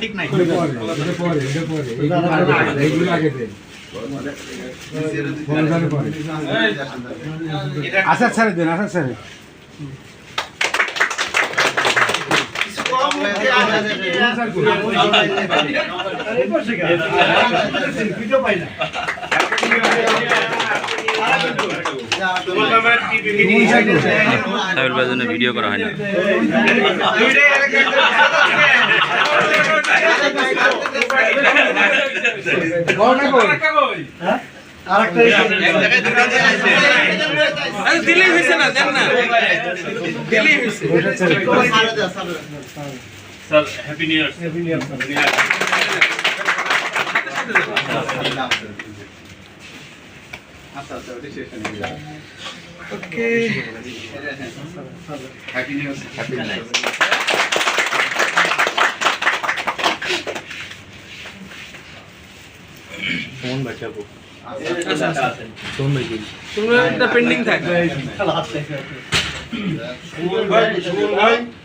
ঠিক নাই আচ্ছা ছেড়ে দিন। আচ্ছা ছেড়ে সাহেবের জন্য ভিডিও করা হয় না দিলেই হয়েছে না দেন না দিলেই হয়েছে স্যার হ্যাপি নিউ ইয়ার তোমরা একটা পেন্ডিং থাক তোমরা একটা পেন্ডিং আচ্ছা ওটা থাক ওটা পেন্ডিং থাক আপনার সব নিচে রিসিভ নিয়ে যায় যারা দেওয়া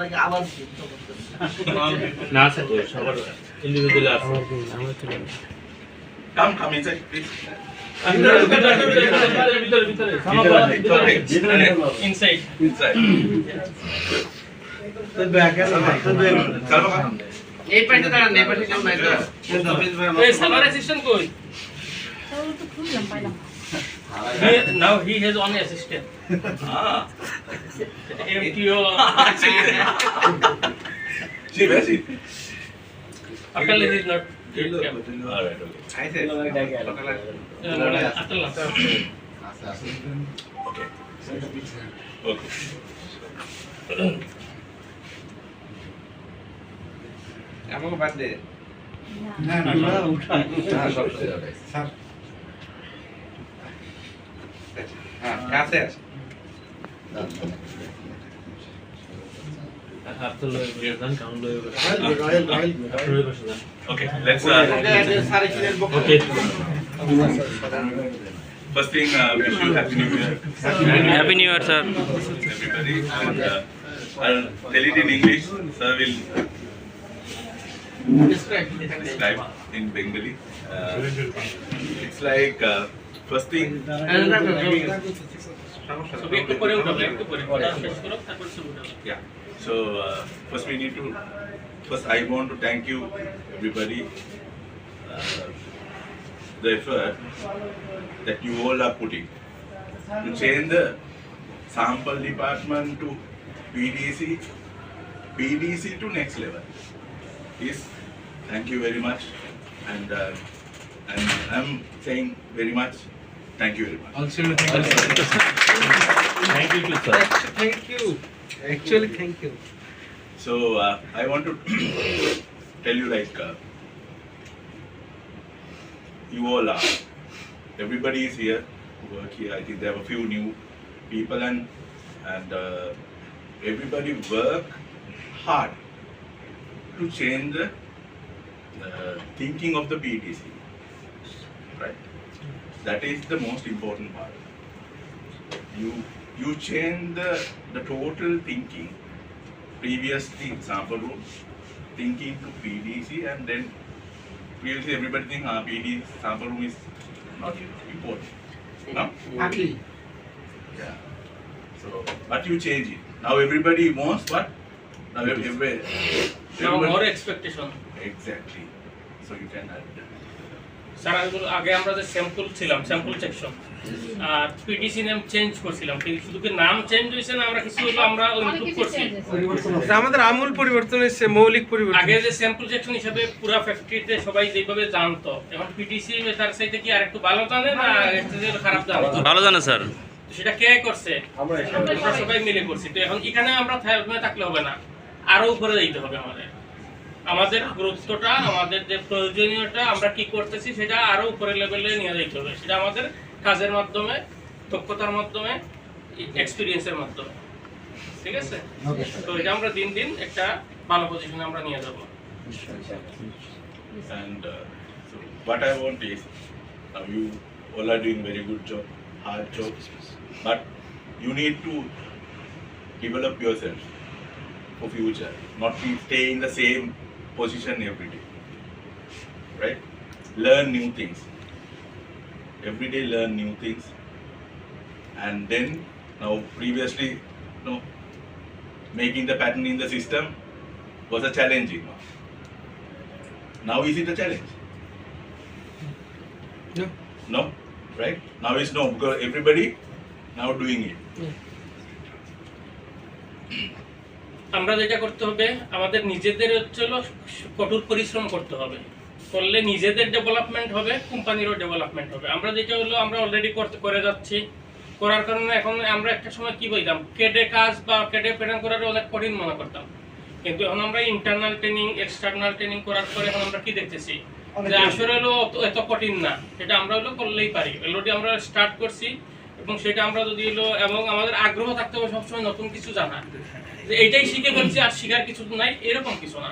লাগে আবার না স্যার সবার ইন্ডিভিজুয়াল আছে। Come, come inside, please. ভিতরে ভিতরে ভিতরে ভিতরে ইনসাইড Inside. Salva, come. এই পাশে দাঁড়ান এই পাশে কেউ নাই দাঁড়ান এই সালার অ্যাসিস্ট্যান্ট কই now he has own assistant Ah, MTO see, where is he? আকাল is not All right, okay. আকাল Okay. Okay. আমাকে বাদ দে না না স্যার হ্যাঁ কাছে আছে Okay, let's, uh, Okay. first thing, uh, wish you happy new year, happy new year sir everybody, and, uh, I'll tell it in English, sir will Describe. In Bengali. Uh, it's like uh, first thing. Yeah. So uh, first we need to. First, I want to thank you, everybody. Uh, the effort that you all are putting to change the sample department to PDC, PDC to next level is thank you very much. And uh, I'm, I'm saying very much thank you very much. Also, thank you. Thank you. Thank you. Actually, thank you. So uh, I want to tell you like uh, you all are. Everybody is here work here. I think there are a few new people and and uh, everybody work hard to change the uh, thinking of the BTC, right? That is the most important part. You you change the, the total thinking, previously sample room, thinking to PDC and then previously everybody think ah, PD sample room is not important. No? Actually. Yeah. So, but you change it. Now everybody wants what? Now, everybody, everybody, now more expectation. Exactly. Sir আগে আমরা যে sample ছিলাম sample section আর PTC নাম change করছিলাম শুধু কি নাম চেঞ্জ হয়েছে না আমরা কিছু হলো আমরা ইমপ্রুভ করছি? আমাদের আমূল পরিবর্তন এসেছে মৌলিক পরিবর্তন আগে যে স্যাম্পল সেকশন হিসাবে পুরো ফ্যাক্টরিতে সবাই যেভাবে জানতো এখন পিটিসি তার সাইতে কি আরেকটু ভালো জানে না খারাপ জানে? ভালো জানে স্যার। সেটা কে করছে? আমরা সবাই মিলে করছি। তো এখন এখানে আমরা থাকলে থাকলে হবে না আরও উপরে যাইতে হবে আমাদের। আমাদের গুরুত্বটা আমাদের যে প্রয়োজনীয়টা আমরা কি করতেছি সেটা আরও উপরে লেভেলে নিয়ে যাইতে হবে। সেটা আমাদের কাজের মাধ্যমে দক্ষতার মাধ্যমে এক্সপিরিয়েন্সের মাধ্যমে। ঠিক আছে? তো এটা আমরা দিন দিন একটা ভালো পজিশনে আমরা নিয়ে যাব। And uh, so what I want is, now you all are doing very good job, hard job, but you need to develop yourself for future, not be stay in the same position every day. Right? Learn new things. Every day learn new things. And then now previously, no, making the pattern in the system was a challenging one. Now is it a challenge? No. No, right? Now it's no because everybody now doing it. আমরা যেটা করতে হবে আমাদের নিজেদের হচ্ছে কঠোর পরিশ্রম করতে হবে। করলে নিজেদের ডেভেলপমেন্ট হবে কোম্পানিরও ডেভেলপমেন্ট হবে। আমরা যেটা হলো আমরা অলরেডি করতে করে যাচ্ছি। করার কারণে এখন আমরা একটা সময় কি বলতাম কেডে কাজ বা কেডে প্রেরণ করার অনেক কঠিন মনে করতাম। কিন্তু এখন আমরা ইন্টারনাল ট্রেনিং এক্সটার্নাল ট্রেনিং করার পরে এখন আমরা কি দেখতেছি যে আসলে হলো এত কঠিন না। সেটা আমরা হলো করলেই পারি। অলরেডি আমরা স্টার্ট করছি। এবং সেটা আমরা যদি হলো, এবং আমাদের আগ্রহ থাকতে হবে সবসময় নতুন কিছু জানা যে এইটাই শিখে ফেলছি, আর শিখার কিছু নাই, এরকম কিছু না।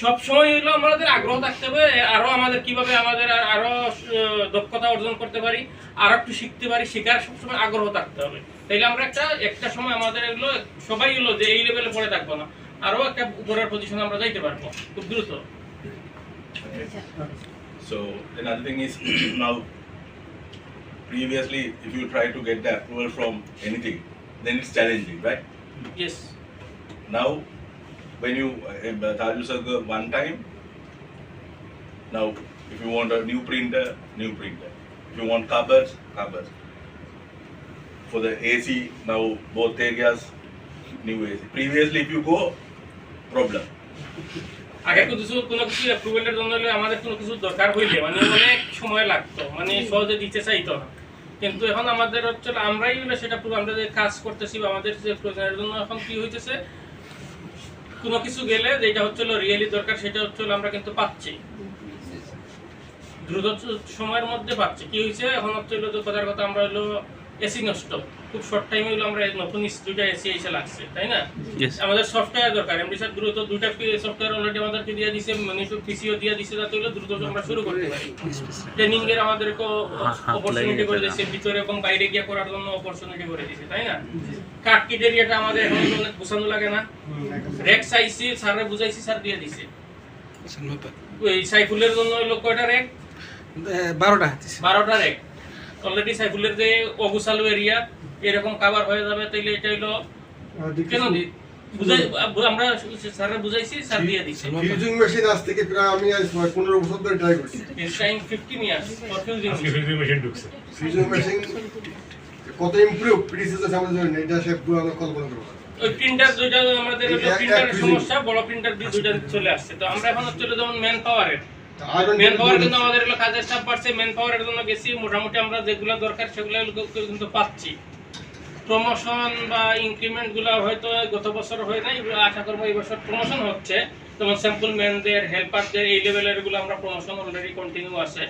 সবসময় হলো আমাদের আগ্রহ থাকতে হবে, আরও আমাদের কীভাবে আমাদের আরও দক্ষতা অর্জন করতে পারি, আরও একটু শিখতে পারি, শেখার সবসময় আগ্রহ থাকতে হবে। তাইলে আমরা একটা একটা সময় আমাদের এগুলো সবাই হলো যে এই লেভেলে পড়ে থাকব না, আরও একটা উপরের পজিশনে আমরা যাইতে পারব, খুব দ্রুত। So, another thing is, now previously if you try to get the approval from anything, then it's challenging, right? Yes Now when you uh, Tajul Sarkar one time, now if you want a new printer, new printer. If you want covers, covers. For the AC, now both areas, new AC. Previously if you go, problem. আগে কিছু কোনো কিছু অ্যাপ্রুভালের জন্য হলে আমাদের কোনো কিছু দরকার হইলে মানে অনেক সময় লাগতো মানে সহজে দিতে চাইতো না কিন্তু এখন আমাদের হচ্ছে আমরাই হলো সেটা আমরা যে কাজ করতেছি বা আমাদের যে প্রয়োজনের জন্য এখন কি হইতেছে কোনো কিছু গেলে যেটা হচ্ছিল রিয়েলি দরকার সেটা হচ্ছিল আমরা কিন্তু পাচ্ছি। দ্রুত সময়ের মধ্যে পাচ্ছি। কি হয়েছে এখন হচ্ছে হলো কথার কথা আমরা হলো এসি নষ্ট। খুব শর্ট টাইমে হলো আমরা নতুন দুইটা এসি এসে লাগছে তাই না? আমাদের সফটওয়্যার দরকার এমডি স্যার দ্রুত দুইটা সফটওয়্যার অলরেডি আমাদেরকে দিয়ে দিছে মানে পিসিও দিয়ে দিছে যাতে হলো দ্রুত আমরা শুরু করতে পারি। ট্রেনিং এর আমাদেরকে অপরচুনিটি করে দিয়েছে ভিতরে এবং বাইরে গিয়ে করার জন্য অপরচুনিটি করে দিয়েছে তাই না? কাট কিট এরিয়াটা আমাদের এখন অনেক গোছানো লাগে না। রেক চাইছি স্যারে বুঝাইছি স্যার দিয়ে দিছে। ওই সাইফুলের জন্য হলো কয়টা রেক বারোটা বারোটা রেক অলরেডি সাইফুলের যে অগুসালু এরিয়া এরকম কাভার হয়ে যাবে তাইলে এটা হলো কেন দি বুঝাই আমরা স্যাররা বুঝাইছি স্যার দিয়ে দিছে। ফিউজিং মেশিন আজ থেকে প্রায় আমি আজ পনেরো বছর ধরে ট্রাই করছি। It's time 15 years for fusing fusing machine কত ইমপ্রুভ প্রিসিসেস আমাদের জন্য। এটা সে পুরো আমরা কল্পনা করব ওই প্রিন্টার দুইটা আমাদের প্রিন্টারের সমস্যা বড় প্রিন্টার দিয়ে দুইটা চলে আসছে। তো আমরা এখন হচ্ছে যেমন ম্যান পাওয়ারের ম্যান পাওয়ার কিন্তু আমাদের হলো কাজের চাপ বাড়ছে ম্যান পাওয়ারের জন্য গেছি মোটামুটি আমরা যেগুলো দরকার সেগুলো কিন্তু পাচ্ছি। প্রমোশন বা ইনক্রিমেন্টগুলো হয়তো গত বছর হয় নাই আশা করব এই বছর প্রমোশন হচ্ছে। যেমন স্যাম্পল ম্যানদের হেল্পারদের এই আমরা প্রমোশন অলরেডি কন্টিনিউ আছে।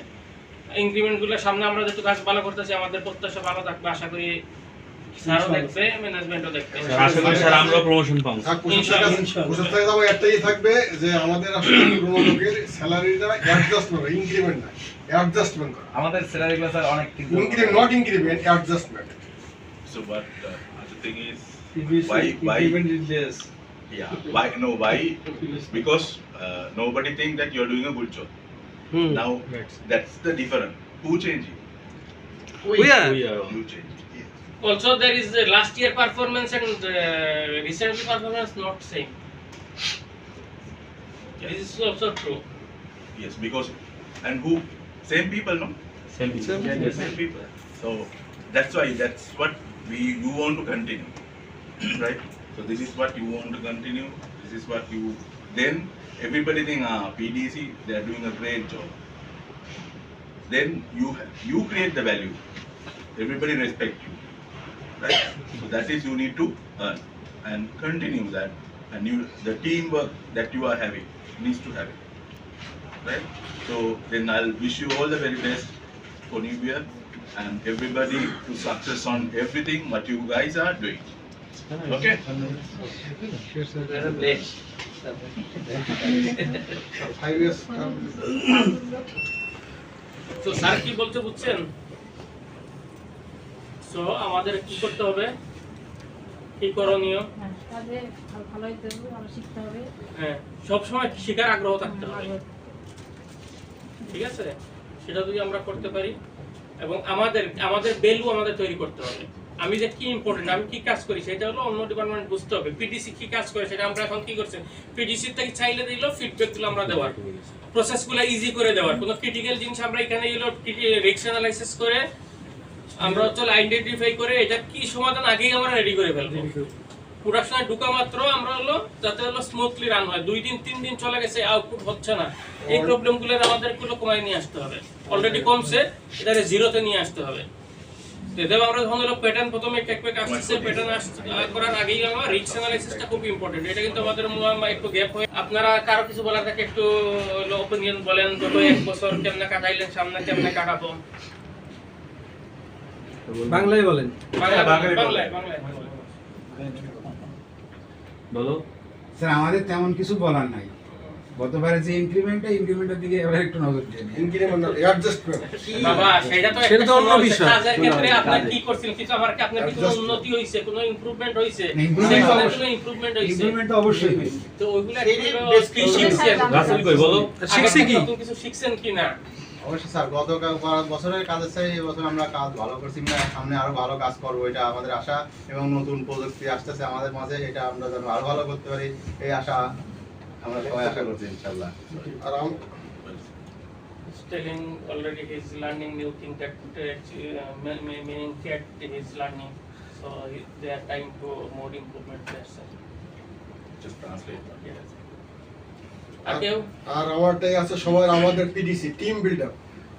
সামনে আমরা যেহেতু কাজ ভালো করতেছি আমাদের প্রত্যাশা ভালো থাকবে আশা করি স্যারও দেখবে ম্যানেজমেন্টও দেখবে আশা করি স্যার আমরাও প্রমোশন পাবো আর প্রশাসনের কাছে- প্রশাসনের কাছে আমার একটাই থাকবে যে আমাদের আসলে পুরোনো লোকের স্যালারিটা অ্যাডজাস্টমেন্ট ইনক্রিমেন্ট না অ্যাডজাস্টমেন্ট করা আমাদের স্যালারিগুলো স্যার অনেক কিন্তু increment not increment adjustment So but uh, the thing is why why yeah why no why because uh, nobody think that you're doing a good job. Now that's the difference. Who changing? We are. You change. Also, there is the last year performance and uh, recent performance not same. This is also true. Yes, because and who same people no Same. same people. So that's why that's what we you want to continue, right? So this is what you want to continue. This is what you then everybody think ah PDC they are doing a great job. Then you you create the value. Everybody respect you, right? So that is you need to earn and continue that. And you the teamwork that you are having needs to have it right? So then I'll wish you all the very best for New Year and everybody to success on everything what you guys are doing. Okay? Plate five years তো sir কি বলতে বুঝছেন তো আমাদের কি করতে হবে? কি করণীয়? হ্যাঁ, হবে। হ্যাঁ সবসময় শেখার আগ্রহ থাকতে হবে। ঠিক আছে? সেটা যদি আমরা করতে পারি এবং আমাদের আমাদের ভ্যালু আমাদের তৈরি করতে হবে। আমি যে কি ইম্পর্টেন্ট আমি কি কাজ করি সেটা হলো অন্য ডিপার্টমেন্ট বুঝতে হবে। পিডিসি কি কাজ করে সেটা আমরা এখন কি করছি? পিডিসি থেকে চাইলে দিল ফিডব্যাকগুলো আমরা দেওয়ার। প্রসেসগুলো ইজি করে দেওয়ার। কোনো ক্রিটিক্যাল জিনিস আমরা এখানে এগুলো রিক্স অ্যানালাইসিস করে আমরা হচ্ছে আইডেন্টিফাই করে এটা কি সমাধান আগেই আমরা রেডি করে ফেলব। প্রোডাকশনে ঢুকা মাত্র আমরা হলো যাতে হলো স্মুথলি রান হয়। দুই দিন তিন দিন চলে গেছে আউটপুট হচ্ছে না। এই প্রবলেমগুলো আমাদেরগুলো কমায় নিয়ে আসতে হবে। অলরেডি কমছে এটাকে জিরোতে নিয়ে আসতে হবে। এদের আমরা যখন হলো প্যাটার্ন প্রথমে টেক প্যাক আসছে প্যাটার্ন করার আগেই আমরা রিস্ক অ্যানালাইসিসটা খুব ইম্পর্টেন্ট এটা কিন্তু আমাদের একটু গ্যাপ হয় আপনারা কারও কিছু বলার থাকে একটু অপিনিয়ন বলেন গত এক বছর কেমনে কাটাইলেন সামনে কেমনে কাটাবো? বাংলায় বলেন। বাংলা। স্যার আমাদের তেমন কিছু বলার নাই। গতবারে যে ইনক্রিমেন্টটা ইনক্রিমেন্টের দিকে এবার একটু নজর দিয়ে নিন। ইনক্রিমেন্ট অ্যাডজাস্টমেন্ট বাবা সেটা তো সেটা তো অন্য বিষয়। কাজের ক্ষেত্রে আপনার কি করছেন কিছু আমার কি আপনার কি কোনো উন্নতি হইছে কোনো ইমপ্রুভমেন্ট হইছে না, অবশ্যই। ইমপ্রুভমেন্ট হইছে ইনক্রিমেন্ট তো অবশ্যই হয়েছে। তো ওইগুলো কি কিছু শিখছেন রাসেল কই বলো। শিখছি কি? কিছু শিখছেন কি না অবশ্যই স্যার গত বছরের কাজের চাই এবছর আমরা কাজ ভালো করছি সামনে আরও ভালো কাজ করব এটা আমাদের আশা এবং নতুন প্রযুক্তি আসতেছে আমাদের মাঝে এটা আমরা যেন আরও ভালো করতে পারি এই আশা আমরা সবাই আশা করছি ইনশাল্লাহ আর telling already he's learning new thing that uh, uh, me- me- meaning that he's learning so he- they are trying to more improvement that's it. Just translate. Yes. আর আমারটাই আছে সময় আমাদের পিডিসি টিম বিল্ডার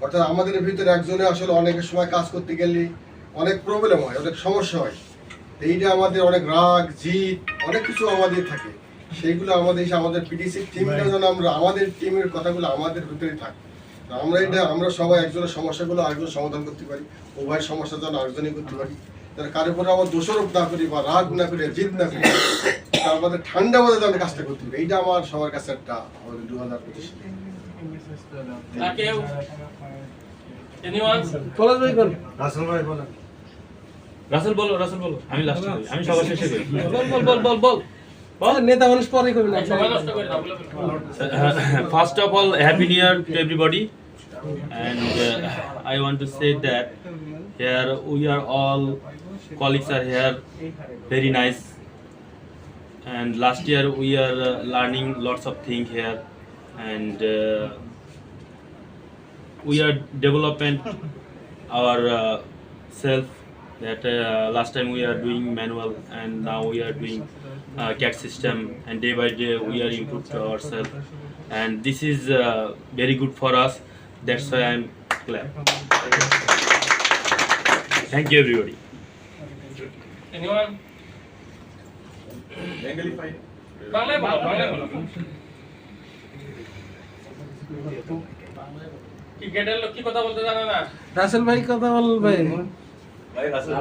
অর্থাৎ আমাদের ভিতরে একজনে আসলে অনেক সময় কাজ করতে গেলে অনেক প্রবলেম হয় অনেক সমস্যা হয়। এইটা আমাদের অনেক রাগ জিদ অনেক কিছু আমাদের থাকে। সেইগুলো আমাদের আমাদের পিডিসি টিমটা যেন আমরা আমাদের টিমের কথাগুলো আমাদের ভিতরে থাকে। আমরা এটা আমরা সবাই একজনের সমস্যাগুলো আরেকজন সমাধান করতে পারি উভয় সমস্যা যেন আরেকজনই করতে পারি। যারা কারোর উপরে আমার দোষারোপ না করি বা রাগ না করি জিদ না করি। তা আমাদের ঠান্ডা যেন কাজটা করতে হবে। এইটা আমার সবার কাছে একটা আমাদের দু হাজার পঁচিশ আর কেউ anyone? পলাশ ভাই কোন রাসেল বলো রাসেল বলো। আমি লাস্ট আমি সবার শেষে করি। বল বল বল বল বল বল। নেতা মানুষ পরে করবি না Happy New everybody. And uh, I want to say that here we are all colleagues are here, very nice. And last year we are uh, learning lots of things here, and uh, we are developing our uh, self. That uh, last time we are doing manual, and now we are doing uh, CAT system, and day by day we are improved ourselves, and this is uh, very good for us. That's why I'm glad. Thank you, everybody. anyone বাংলায় বাংলায় ক্রিকেটের লোক কি কথা বলতে জানে না রাসেল ভাই কথা বল ভাই ভাই Russell.